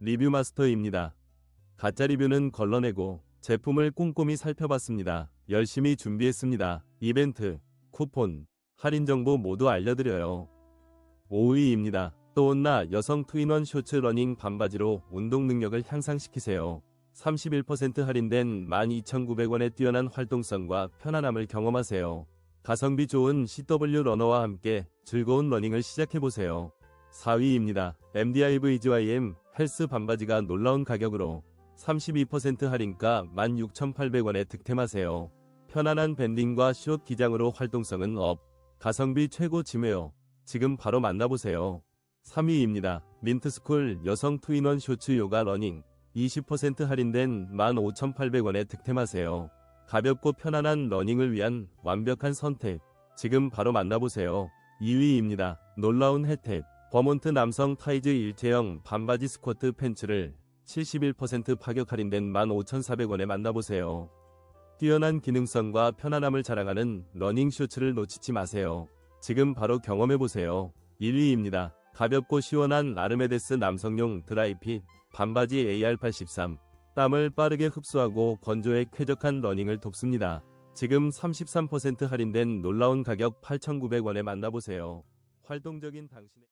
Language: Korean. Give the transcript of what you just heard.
리뷰 마스터입니다. 가짜 리뷰는 걸러내고 제품을 꼼꼼히 살펴봤습니다. 열심히 준비했습니다. 이벤트, 쿠폰, 할인 정보 모두 알려드려요. 5위입니다. 또온나 여성 투인원 쇼츠 러닝 반바지로 운동 능력을 향상시키세요. 31% 할인된 12,900원의 뛰어난 활동성과 편안함을 경험하세요. 가성비 좋은 CW 러너와 함께 즐거운 러닝을 시작해보세요. 4위입니다. MDIVGYM 헬스 반바지가 놀라운 가격으로 32% 할인가 16,800원에 득템하세요. 편안한 밴딩과 숏 기장으로 활동성은 업. 가성비 최고 지메어. 지금 바로 만나보세요. 3위입니다. 민트스쿨 여성 투인원 쇼츠 요가 러닝 20% 할인된 15,800원에 득템하세요. 가볍고 편안한 러닝을 위한 완벽한 선택. 지금 바로 만나보세요. 2위입니다. 놀라운 혜택. 버몬트 남성 타이즈 일체형 반바지 스쿼트 팬츠를 71% 파격 할인된 15,400원에 만나보세요. 뛰어난 기능성과 편안함을 자랑하는 러닝 셔츠를 놓치지 마세요. 지금 바로 경험해보세요. 1위입니다. 가볍고 시원한 아르메데스 남성용 드라이핏 반바지 AR83 땀을 빠르게 흡수하고 건조에 쾌적한 러닝을 돕습니다. 지금 33% 할인된 놀라운 가격 8,900원에 만나보세요. 활동적인 당신의